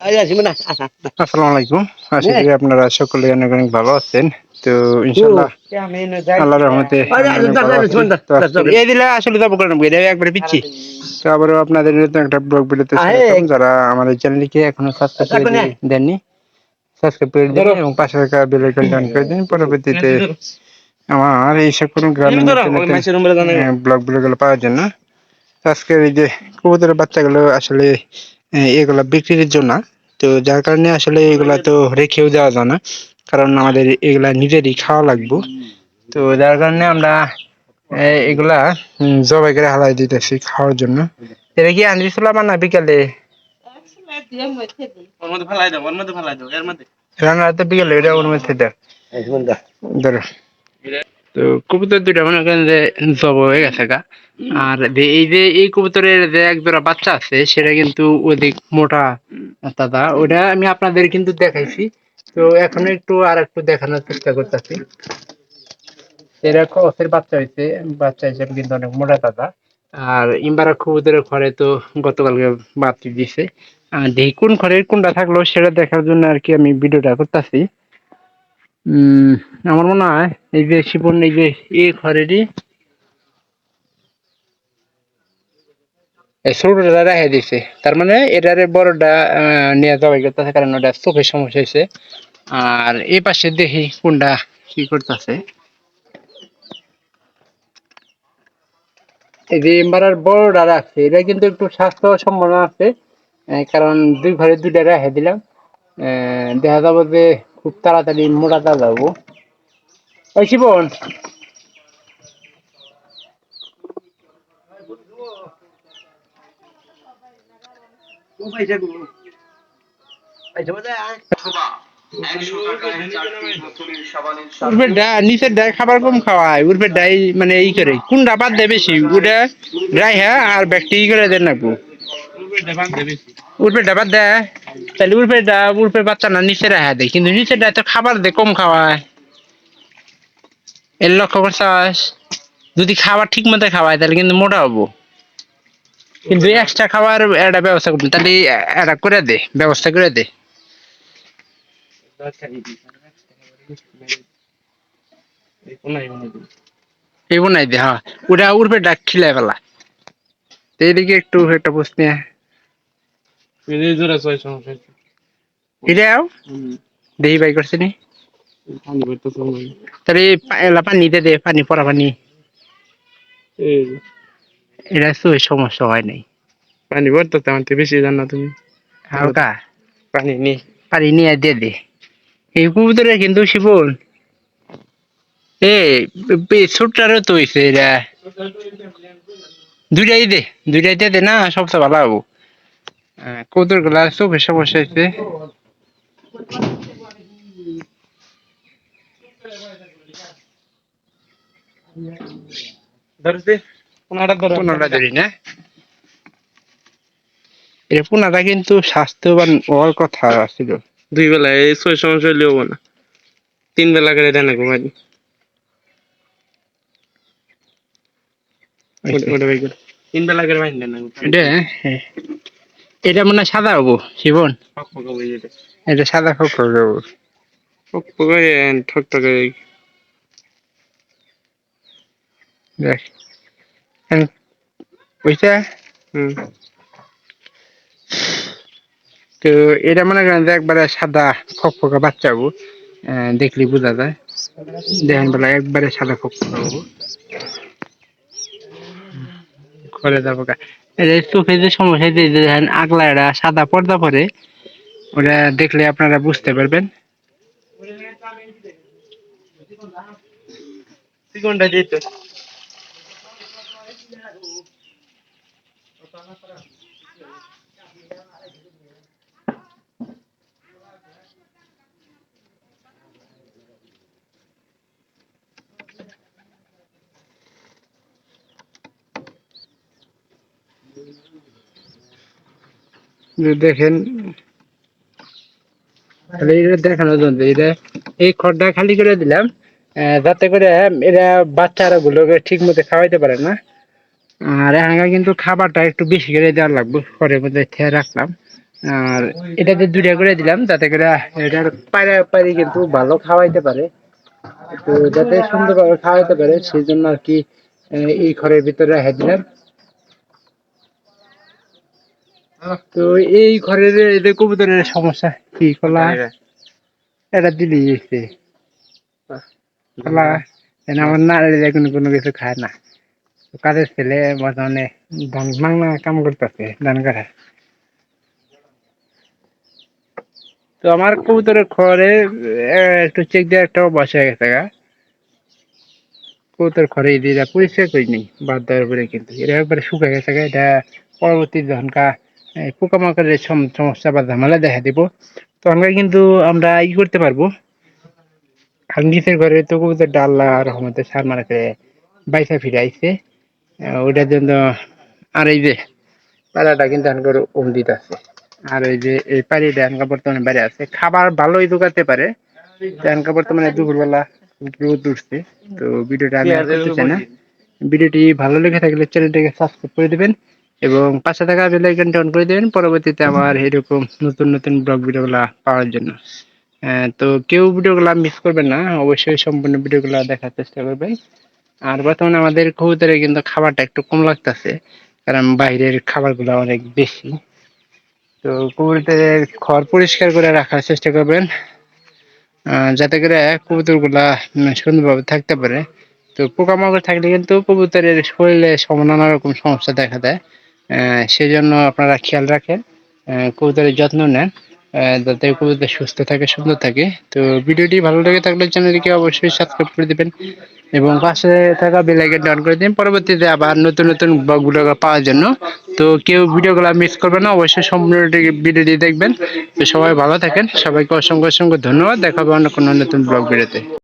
আসসালামু আলাইকুম। আশা করি আপনারা সকলে অনেক অনেক ভালো আছেন। তো ইনশাল্লাহ আল্লাহর রহমতে এই দিলে আসলে যাব করে নেব, একবারে পিচ্ছি। তো আবারও আপনাদের নতুন একটা ব্লগ ভিডিওতে যারা আমাদের চ্যানেলটিকে এখনও সাবস্ক্রাইব করে দেননি সাবস্ক্রাইব করে দিন এবং পাশে থাকা বেল আইকনটি অন করে দিন। পরবর্তীতে আমার এই সকল গ্রামীণ ব্লগ ভিডিওগুলো পাওয়ার জন্য। আজকের এই যে কবুতরের বাচ্চাগুলো আসলে এগুলা বিক্রির জন্য। তো যার কারণে আসলে এগুলা তো রেখেও দেওয়া যায় না। কারণ আমাদের এগুলা নিজেরই খাওয়া লাগবে। তো যার কারণে আমরা এগুলা জবাই করে হালাই দিতেছি খাওয়ার জন্য। এটা কি আনবি ছিলাম না বিকালে? রান্না রাতে বিকালে এটা ওর মধ্যে দেখ। ধরো। তো কবুতর দুইটা মনে করেন যে জব হয়ে গেছে গা। আর এই যে এই কবুতরের যে এক জোড়া বাচ্চা আছে, সেটা কিন্তু অধিক মোটা দাদা ওটা আমি আপনাদের কিন্তু দেখাইছি। তো এখন একটু আর একটু দেখানোর চেষ্টা করতেছি। এরা কসের বাচ্চা হয়েছে বাচ্চা হিসেবে কিন্তু অনেক মোটা দাদা আর ইম্বারা কবুতরের ঘরে তো গতকালকে বাতি দিছে। আর দেখি কোন ঘরের কোনটা থাকল, সেটা দেখার জন্য আর কি আমি ভিডিওটা করতেছি। আমার মনে হয় এই যে শিপন এই যে এই ঘরেরই। ছোটটা রেখে দিছে। তার মানে এটারে বড়টা নিয়ে কারণ ওটা চোখের সমস্যা হয়েছে। আর এই পাশে দেখি কোনটা কি করতেছে। এই যে এমবারার বড়টা রাখছে, এটা কিন্তু একটু স্বাস্থ্য সম্ভাবনা আছে কারণ দুই ঘরে দুইটা রেখে দিলাম। দেখা যাব যে খুব তাড়াতাড়ি মোটাটা যাব ওই শিবন। নিচের কম ডাই মানে এই করে। কোনটা বাদ দেয় বেশি। ওটা ড্রাই হ্যাঁ আর ব্যাগটি ই করে দেন নাকবো উর্ফের ডাবাদ দেয় তাহলে উর্ফের ডা উর্ফের বাচ্চা না, নিচে রাখা দেয় কিন্তু ডাই তো খাবার দেয় কম খাওয়ায়। এর লক্ষ্য করছাস? যদি খাবার ঠিক মতো খাওয়ায়, তাহলে কিন্তু মোটা হব। কিন্তু এক্সট্রা খাবার একটা ব্যবস্থা করতে তাহলে একটা করে দে, ব্যবস্থা করে দে। এই বনাই দে হ্যাঁ। ওটা ডাক খিলাই ফেলা। এদিকে একটু একটা পোস্ট নিয়ে এটাও? দেহি বাই করছে নি? তাহলে এলা পানি দে দে পানি পরা পানি। এটা তো সমস্যা হয় নাই। পানি ভরতে আমার থেকে বেশি জানো তুমি। হালকা। পানি নি। পানি নিয়ে দে দে। এই কবুতরে কিন্তু শিবন এ ছোটটারও তো হয়েছে দুইটাই দে দুইটাই দে দে না সবচেয়ে ভালো হব। কবুতরগুলা চোখের সমস্যা হয়েছে ধরতে? কোনটা ধরো। পুনরা ধরি না। এটা পুনাটা কিন্তু স্বাস্থ্যবান হওয়ার কথা ছিল দুই বেলা এই ছয় সময় চলে হব না। তিন বেলা করে দেন ঘুমাই। ওটা তিন বেলা করে বাইন দেন এটা। মনে হয় সাদা হব শিবন। এটা সাদা ঠক ঠকে দেখ। হুম। তো এটা মনে করেন যে একবারে সাদা ফকফকা বাচ্চা হব আহ, দেখলি বোঝা যায়। দেখেন বেলা একবারে সাদা ফকফকা হব। করে যাব এই চোখে যে সমস্যা যে দেখেন আগলা এটা সাদা পর্দা পরে, ওরা দেখলে আপনারা বুঝতে পারবেন। যে দেখেন, তাহলে এটা দেখানোর জন্য এটা, এই খড়টা খালি করে দিলাম যাতে করে এরা বাচ্চারা গুলোকে ঠিক মতো খাওয়াইতে পারে না। আর এখানকার কিন্তু খাবারটা একটু বেশি করে দেওয়ার লাগবে ঘরের মধ্যে খেয়ে রাখলাম। আর এটাতে দুইটা করে দিলাম, যাতে করে এটার পায়রা, পায়রি কিন্তু ভালো খাওয়াইতে পারে। তো যাতে সুন্দরভাবে খাওয়াইতে পারে সেই জন্য আর কি এই ঘরের ভিতরে রেখে দিলাম। তো এই ঘরের এদের কবুতরের সমস্যা কি? কলা? এটা দিলি গেছে কলা আমার না দিলে কোনো কিছু খায় না। তো কাজের ছেলে বর্তমানে ধান মাংনা কাম করতেছে ধান কাটা তো আমার কবুতরের ঘরে একটু চেক দিয়ে একটা বসে গেছে গা। কবুতর ঘরে দিয়ে পরিষ্কার করি নি বাদ দেওয়ার পরে কিন্তু। এটা একবারে শুকিয়ে গেছে গা এটা পরবর্তী যখন পোকামাকড়ের সম- সমস্যা বা ঝামেলা দেখা দিব। তখন কিন্তু আমরা ই করতে পারব। নিচের ঘরে তো কবুতর ডাল্লা রহমতে সার মারা করে বাইসা ফিরে আইছে ওইটার জন্য আর এই যে পাড়াটা কিন্তু আনকার অমদিত আছে। আর এই যে এই পাড়িটা আনকা বর্তমানে বাইরে আছে। খাবার ভালোই ঢুকাতে পারে। আনকা বর্তমানে দুপুরবেলা রোদ উঠছে। তো ভিডিওটা আমি করতে চাই না। ভিডিওটি ভালো লেগে থাকলে চ্যানেলটাকে সাবস্ক্রাইব করে দিবেন। এবং পাশে থাকা বেল আইকনটা অন করে দিবেন। পরবর্তীতে আমার এরকম নতুন নতুন ব্লগ ভিডিওগুলা পাওয়ার জন্য। তো কেউ ভিডিওগুলা মিস করবেন না। অবশ্যই সম্পূর্ণ ভিডিওগুলা দেখার চেষ্টা করবেন। আর বর্তমানে আমাদের কবুতরে কিন্তু খাবারটা একটু কম লাগতেছে, কারণ বাইরের খাবারগুলো অনেক বেশি। তো কবুতরের খড় পরিষ্কার করে রাখার চেষ্টা করবেন। যাতে করে কবুতরগুলা সুন্দরভাবে থাকতে পারে। তো পোকামাকড় থাকলে কিন্তু কবুতরের শরীরে নানা রকম সমস্যা দেখা দেয়। সেজন্য আপনারা খেয়াল রাখেন কবুতরের যত্ন নেন যাতে কবুতর সুস্থ থাকে, সুন্দর থাকে। তো ভিডিওটি ভালো লেগে থাকলে চ্যানেলটিকে অবশ্যই সাবস্ক্রাইব করে দিবেন এবং পাশে থাকা বেল আইকনটা অন করে দিন পরবর্তীতে আবার নতুন নতুন ব্লগগুলো পাওয়ার জন্য। তো কেউ ভিডিওগুলো মিস করবেন না, অবশ্যই সম্পূর্ণ ভিডিওটি দেখবেন। তো সবাই ভালো থাকেন। সবাইকে অসংখ্য অসংখ্য ধন্যবাদ। দেখা হবে অন্য কোনো নতুন ব্লগ ভিডিওতে।